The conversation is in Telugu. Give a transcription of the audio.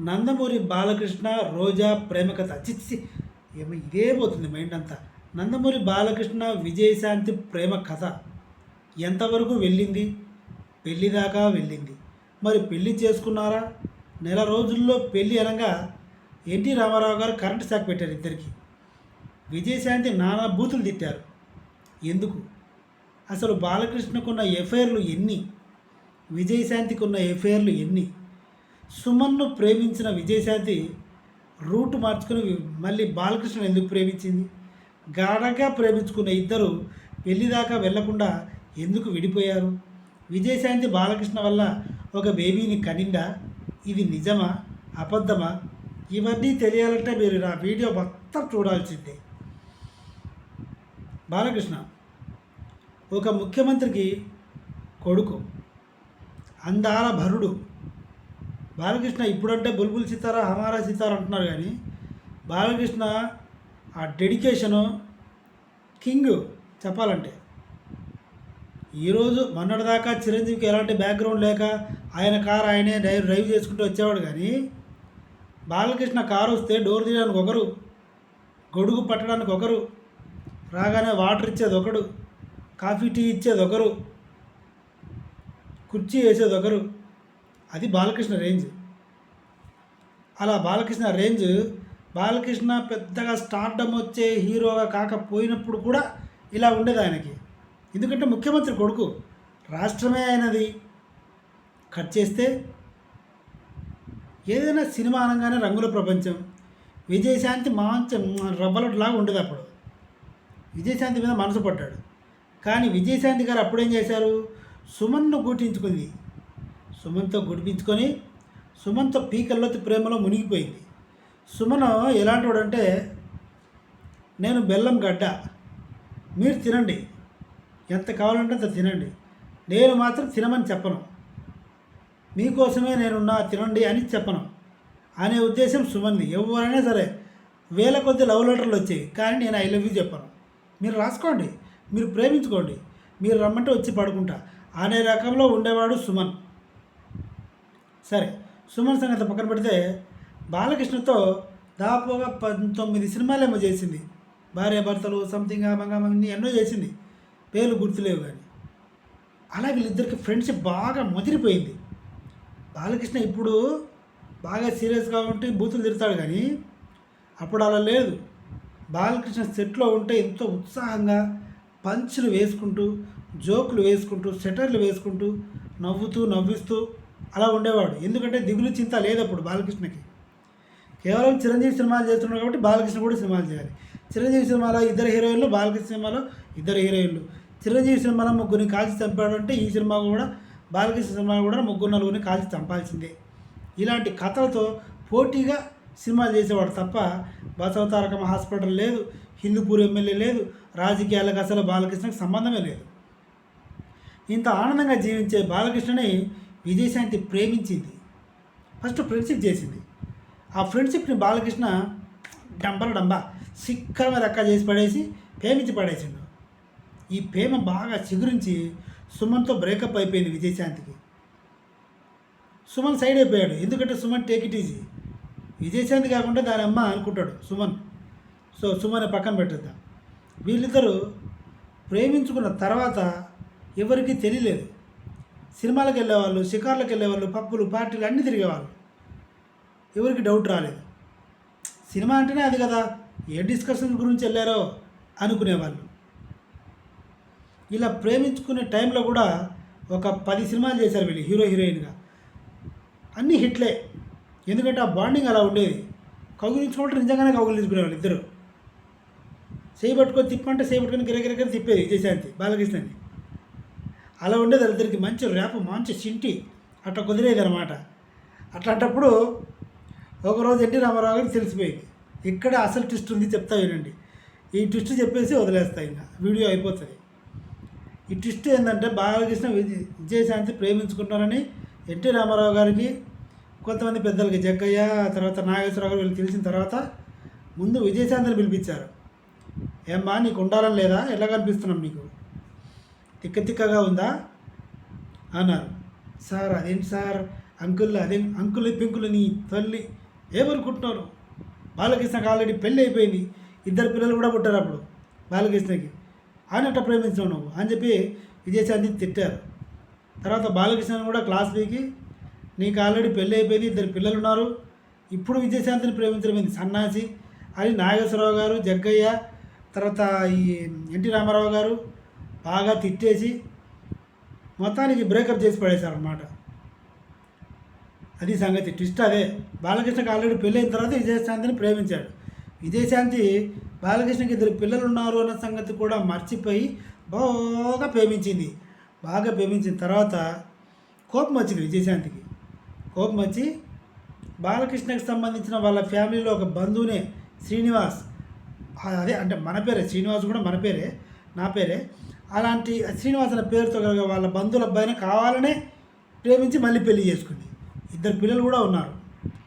నందమూరి బాలకృష్ణ రోజా ప్రేమ కథ చిచ్చి ఏమో ఇదే పోతుంది మైండ్ అంతా. నందమూరి బాలకృష్ణ విజయశాంతి ప్రేమ కథ ఎంతవరకు వెళ్ళింది? పెళ్ళి దాకా వెళ్ళింది. మరి పెళ్ళి చేసుకున్నారా? నెల రోజుల్లో పెళ్ళి అనగా ఎన్టీ రామారావు గారు కరెంట్ షాక్ పెట్టారు ఇద్దరికి. విజయశాంతి నానా బూతులు తిట్టారు. ఎందుకు? అసలు బాలకృష్ణకున్న ఎఫ్ఐఆర్లు ఎన్ని? విజయశాంతికి ఉన్న ఎఫ్ఐఆర్లు ఎన్ని? సుమన్ను ప్రేమించిన విజయశాంతి రూట్ మార్చుకుని మళ్ళీ బాలకృష్ణ ఎందుకు ప్రేమించింది? గాఢంగా ప్రేమించుకున్న ఇద్దరు పెళ్ళి దాకా వెళ్ళకుండా ఎందుకు విడిపోయారు? విజయశాంతి బాలకృష్ణ వల్ల ఒక బేబీని కనిండా? ఇది నిజమా? అబద్ధమా? ఇవన్నీ తెలియాలంటే మీరు నా వీడియో మొత్తం చూడాల్సిందే. బాలకృష్ణ ఒక ముఖ్యమంత్రికి కొడుకు అందాల భరుడు బాలకృష్ణ ఇప్పుడంటే బుల్బుల్ సితారా హమారా సితారా అంటున్నారు కానీ బాలకృష్ణ ఆ డెడికేషను కింగ్ చెప్పాలంటే. ఈరోజు మొన్నటిదాకా చిరంజీవికి ఎలాంటి బ్యాక్గ్రౌండ్ లేక ఆయన కారు ఆయనే డ్రైవ్ డ్రైవ్ చేసుకుంటూ వచ్చేవాడు కానీ బాలకృష్ణ కారు వస్తే డోర్ తీయడానికి ఒకరు గొడుగు పట్టడానికి ఒకరు రాగానే వాటర్ ఇచ్చేది ఒకడు కాఫీ టీ ఇచ్చేది ఒకరు కుర్చీ వేసేది ఒకరు అది బాలకృష్ణ రేంజ్. అలా బాలకృష్ణ రేంజ్ బాలకృష్ణ పెద్దగా స్టార్డమ్ వచ్చే హీరోగా కాకపోయినప్పుడు కూడా ఇలా ఉండేది ఆయనకి. ఎందుకంటే ముఖ్యమంత్రి కొడుకు రాష్ట్రమే ఆయనది. కట్ చేస్తే ఏదైనా సినిమా అనగానే రంగుల ప్రపంచం. విజయశాంతి మంచి రబ్బలట్లాగా ఉండేది అప్పుడు. విజయశాంతి మీద మనసు పడ్డాడు. కానీ విజయశాంతి గారు అప్పుడేం చేశారు? సుమన్ను గుటించుకుంది. సుమన్తో గుడిపించుకొని సుమన్తో పీకల్లోతి ప్రేమలో మునిగిపోయింది. సుమన్ ఎలాంటి వాడంటే నేను బెల్లం గడ్డ. మీరు తినండి. ఎంత కావాలంటే అంత తినండి. నేను మాత్రం తినమని చెప్పను. మీకోసమే నేనున్నా తినండి అని చెప్పను. అనే ఉద్దేశం సుమన్ది. ఎవరైనా సరే వేల కొద్ది లవ్ లెటర్లు వచ్చాయి కానీ నేను ఐ లవ్ యూ చెప్పను. మీరు రాసుకోండి. మీరు ప్రేమించుకోండి. మీరు రమ్మంటే వచ్చి పడుకుంటా. అనే రకంలో ఉండేవాడు సుమన్. సరే సుమన్ సంగతి పక్కన పెడితే బాలకృష్ణతో దాదాపుగా పంతొమ్మిది సినిమాలేమో చేసింది. భార్య భర్తలు సంథింగ్ మంగమని ఎన్నో చేసింది. పేర్లు గుర్తులేవు కానీ అలా వీళ్ళిద్దరికి ఫ్రెండ్షిప్ బాగా ముదిరిపోయింది. బాలకృష్ణ ఇప్పుడు బాగా సీరియస్గా ఉంటే బూతులు తిడతాడు కానీ అప్పుడు అలా లేదు. బాలకృష్ణ సెట్లో ఉంటే ఎంతో ఉత్సాహంగా పంచులు వేసుకుంటూ జోకులు వేసుకుంటూ సెటర్లు వేసుకుంటూ నవ్వుతూ నవ్విస్తూ అలా ఉండేవాడు. ఎందుకంటే దిగులు చింత లేదు అప్పుడు బాలకృష్ణకి. కేవలం చిరంజీవి సినిమాలు చేస్తున్నాడు కాబట్టి బాలకృష్ణ కూడా సినిమాలు చేయాలి. చిరంజీవి సినిమాలో ఇద్దరు హీరోయిన్లు బాలకృష్ణ సినిమాలో ఇద్దరు హీరోయిన్లు. చిరంజీవి సినిమాలో ముగ్గురిని కాల్చి చంపాడు అంటే ఈ సినిమా కూడా బాలకృష్ణ సినిమా కూడా ముగ్గురు నలుగురిని కాల్చి చంపాల్సిందే. ఇలాంటి కథలతో పోటీగా సినిమాలు చేసేవాడు తప్ప బసవతారకం హాస్పిటల్ లేదు హిందూపూర్ ఎమ్మెల్యే లేదు రాజకీయాలకు అసలు బాలకృష్ణకి సంబంధమే లేదు. ఇంత ఆనందంగా జీవించే బాలకృష్ణని విజయశాంతి ప్రేమించింది. ఫస్ట్ ఫ్రెండ్షిప్ చేసింది. ఆ ఫ్రెండ్షిప్ని బాలకృష్ణ డంబల డంబ సిక్కరమే రక్క చేసి పడేసి ప్రేమించి పడేసిండు. ఈ ప్రేమ బాగా చిగురించి సుమన్తో బ్రేకప్ అయిపోయింది విజయశాంతికి. సుమన్ సైడ్ అయిపోయాడు. ఎందుకంటే Suman take it easy Vijayashanti కాకుండా దాని అమ్మ అనుకుంటాడు సుమన్. సో సుమన్ పక్కన పెట్టేద్దాం. వీళ్ళిద్దరూ ప్రేమించుకున్న తర్వాత ఎవరికీ తెలియలేదు. సినిమాలకు వెళ్ళేవాళ్ళు షికార్లకు వెళ్ళేవాళ్ళు పప్పులు పార్టీలు అన్నీ తిరిగేవాళ్ళు. ఎవరికి డౌట్ రాలేదు. సినిమా అంటేనే అది కదా ఏ డిస్కషన్ గురించి వెళ్ళారో అనుకునేవాళ్ళు. ఇలా ప్రేమించుకునే టైంలో కూడా ఒక పది సినిమాలు చేశారు వీళ్ళు హీరో హీరోయిన్గా. అన్నీ హిట్లే. ఎందుకంటే ఆ బాండింగ్ అలా ఉండేది. కౌగులించుకుంటే నిజంగానే కౌగులించుకునేవాళ్ళు ఇద్దరు. చేయి పట్టుకొని తిప్పంటే చేయి పట్టుకొని గిరగిరగిర తిప్పేది విజయశాంతి బాలకృష్ణని. అలా ఉండేది వాళ్ళిద్దరికి మంచి ర్యాప్ మంచి చింటి అట్లా కుదిరేది అనమాట అట్లాంటప్పుడు ఒకరోజు ఎన్టీ రామారావు గారికి తెలిసిపోయింది. ఇక్కడ అసలు ట్విస్ట్ ఉంది చెప్తా వినండి. ఈ ట్విస్ట్ చెప్పేసి వదిలేస్తా ఇంకా. వీడియో అయిపోతుంది. ఈ ట్విస్ట్ ఏంటంటే బాలకృష్ణ విజయ విజయశాంతి ప్రేమించుకుంటారని ఎన్టీ రామారావు గారికి కొంతమంది పెద్దలకి జగ్గయ్య తర్వాత నాగేశ్వరరావు గారు వీళ్ళు తెలిసిన తర్వాత ముందు విజయశాంతిని పిలిపించారు. ఏమ్మా నీకు ఉండాలని లేదా? ఎలా కనిపిస్తున్నాం నీకు? తిక్క తిక్కగా ఉందా? అన్నారు. సార్ అదేంటి సార్? అంకుల్ అదే అంకుల్ పింకులు నీ తల్లి ఏమనుకుంటున్నారు? బాలకృష్ణకి ఆల్రెడీ పెళ్ళి అయిపోయింది. ఇద్దరు పిల్లలు కూడా పుట్టారు అప్పుడు బాలకృష్ణకి. ఆయన ప్రేమించావు నువ్వు అని చెప్పి విజయశాంతి తిట్టారు. తర్వాత బాలకృష్ణని కూడా క్లాస్ పీకి నీకు ఆల్రెడీ పెళ్ళి అయిపోయింది ఇద్దరు పిల్లలు ఉన్నారు. ఇప్పుడు విజయశాంతిని ప్రేమించడం సన్నాసి. అని నాగేశ్వరరావు గారు జగ్గయ్య తర్వాత ఈ ఎన్టీ రామారావు గారు బాగా తిట్టేసి మొత్తానికి బ్రేకప్ చేసి పడేశారనమాట అది సంగతి. ట్విస్ట్ అదే. బాలకృష్ణకి ఆల్రెడీ పెళ్ళైన తర్వాత విజయశాంతిని ప్రేమించాడు. విజయశాంతి బాలకృష్ణకి ఇద్దరు పిల్లలు ఉన్నారు అన్న సంగతి కూడా మర్చిపోయి బాగా ప్రేమించింది. బాగా ప్రేమించిన తర్వాత కోపం వచ్చింది విజయశాంతికి. కోపం వచ్చి బాలకృష్ణకి సంబంధించిన వాళ్ళ ఫ్యామిలీలో ఒక బంధువునే శ్రీనివాస్. అదే అంటే మన పేరే. శ్రీనివాస్ కూడా మన పేరే. నా పేరే. అలాంటి శ్రీనివాసుల పేరుతో కనుక వాళ్ళ బంధువుల అబ్బాయిని కావాలనే ప్రేమించి మళ్ళీ పెళ్ళి చేసుకుంది. ఇద్దరు పిల్లలు కూడా ఉన్నారు.